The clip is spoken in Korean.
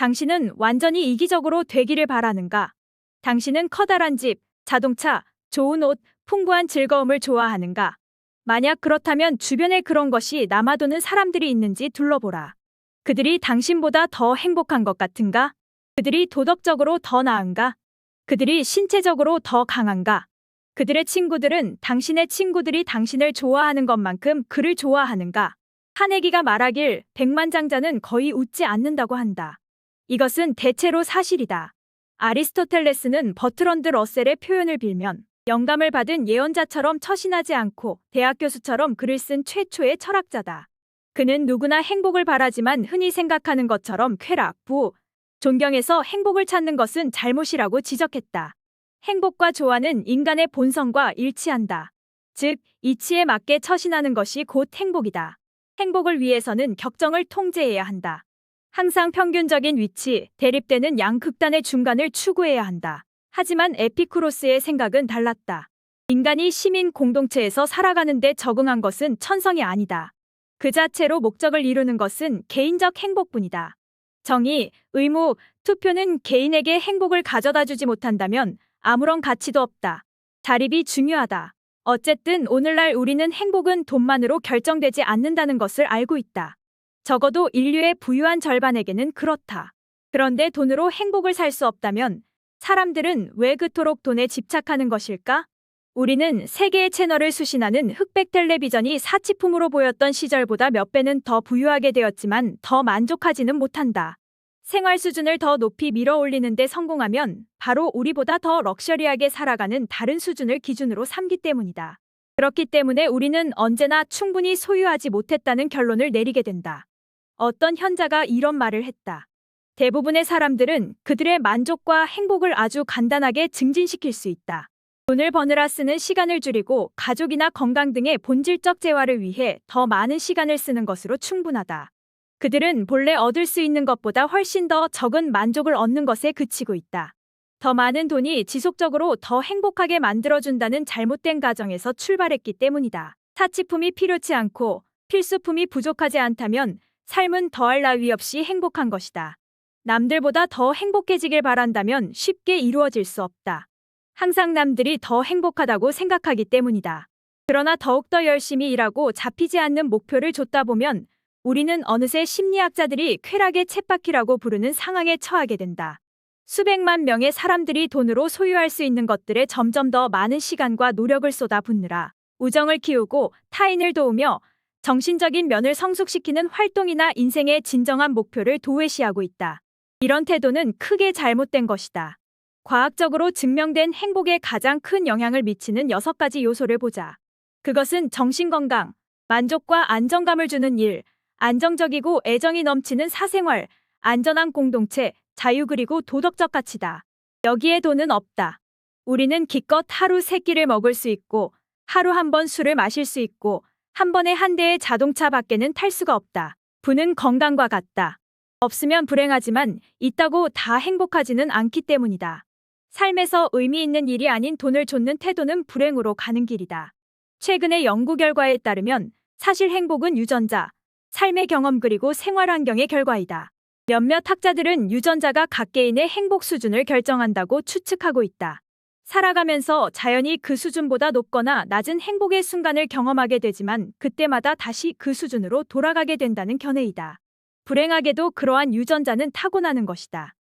당신은 완전히 이기적으로 되기를 바라는가? 당신은 커다란 집, 자동차, 좋은 옷, 풍부한 즐거움을 좋아하는가? 만약 그렇다면 주변에 그런 것이 남아도는 사람들이 있는지 둘러보라. 그들이 당신보다 더 행복한 것 같은가? 그들이 도덕적으로 더 나은가? 그들이 신체적으로 더 강한가? 그들의 친구들은 당신의 친구들이 당신을 좋아하는 것만큼 그를 좋아하는가? 카네기가 말하길 백만장자는 거의 웃지 않는다고 한다. 이것은 대체로 사실이다. 아리스토텔레스는 버트런드 러셀의 표현을 빌면 영감을 받은 예언자처럼 처신하지 않고 대학 교수처럼 글을 쓴 최초의 철학자다. 그는 누구나 행복을 바라지만 흔히 생각하는 것처럼 쾌락, 부, 존경에서 행복을 찾는 것은 잘못이라고 지적했다. 행복과 조화는 인간의 본성과 일치한다. 즉, 이치에 맞게 처신하는 것이 곧 행복이다. 행복을 위해서는 격정을 통제해야 한다. 항상 평균적인 위치, 대립되는 양극단의 중간을 추구해야 한다. 하지만 에피쿠로스의 생각은 달랐다. 인간이 시민 공동체에서 살아가는 데 적응한 것은 천성이 아니다. 그 자체로 목적을 이루는 것은 개인적 행복뿐이다. 정의, 의무, 투표는 개인에게 행복을 가져다 주지 못한다면 아무런 가치도 없다. 자립이 중요하다. 어쨌든 오늘날 우리는 행복은 돈만으로 결정되지 않는다는 것을 알고 있다. 적어도 인류의 부유한 절반에게는 그렇다. 그런데 돈으로 행복을 살 수 없다면 사람들은 왜 그토록 돈에 집착하는 것일까? 우리는 세 개의 채널을 수신하는 흑백 텔레비전이 사치품으로 보였던 시절보다 몇 배는 더 부유하게 되었지만 더 만족하지는 못한다. 생활 수준을 더 높이 밀어 올리는데 성공하면 바로 우리보다 더 럭셔리하게 살아가는 다른 수준을 기준으로 삼기 때문이다. 그렇기 때문에 우리는 언제나 충분히 소유하지 못했다는 결론을 내리게 된다. 어떤 현자가 이런 말을 했다. 대부분의 사람들은 그들의 만족과 행복을 아주 간단하게 증진시킬 수 있다. 돈을 버느라 쓰는 시간을 줄이고 가족이나 건강 등의 본질적 재화를 위해 더 많은 시간을 쓰는 것으로 충분하다. 그들은 본래 얻을 수 있는 것보다 훨씬 더 적은 만족을 얻는 것에 그치고 있다. 더 많은 돈이 지속적으로 더 행복하게 만들어준다는 잘못된 가정에서 출발했기 때문이다. 사치품이 필요치 않고 필수품이 부족하지 않다면 삶은 더할 나위 없이 행복한 것이다. 남들보다 더 행복해지길 바란다면 쉽게 이루어질 수 없다. 항상 남들이 더 행복하다고 생각하기 때문이다. 그러나 더욱더 열심히 일하고 잡히지 않는 목표를 줬다 보면 우리는 어느새 심리학자들이 쾌락의 쳇바퀴라고 부르는 상황에 처하게 된다. 수백만 명의 사람들이 돈으로 소유할 수 있는 것들에 점점 더 많은 시간과 노력을 쏟아 붓느라 우정을 키우고 타인을 도우며 정신적인 면을 성숙시키는 활동이나 인생의 진정한 목표를 도외시하고 있다. 이런 태도는 크게 잘못된 것이다. 과학적으로 증명된 행복에 가장 큰 영향을 미치는 여섯 가지 요소를 보자. 그것은 정신건강, 만족과 안정감을 주는 일, 안정적이고 애정이 넘치는 사생활, 안전한 공동체, 자유 그리고 도덕적 가치다. 여기에 돈은 없다. 우리는 기껏 하루 세 끼를 먹을 수 있고, 하루 한 번 술을 마실 수 있고, 한 번에 한 대의 자동차 밖에는 탈 수가 없다. 부는 건강과 같다. 없으면 불행하지만 있다고 다 행복하지는 않기 때문이다. 삶에서 의미 있는 일이 아닌 돈을 좇는 태도는 불행으로 가는 길이다. 최근의 연구 결과에 따르면 사실 행복은 유전자, 삶의 경험 그리고 생활 환경의 결과이다. 몇몇 학자들은 유전자가 각 개인의 행복 수준을 결정한다고 추측하고 있다. 살아가면서 자연히 그 수준보다 높거나 낮은 행복의 순간을 경험하게 되지만 그때마다 다시 그 수준으로 돌아가게 된다는 견해이다. 불행하게도 그러한 유전자는 타고나는 것이다.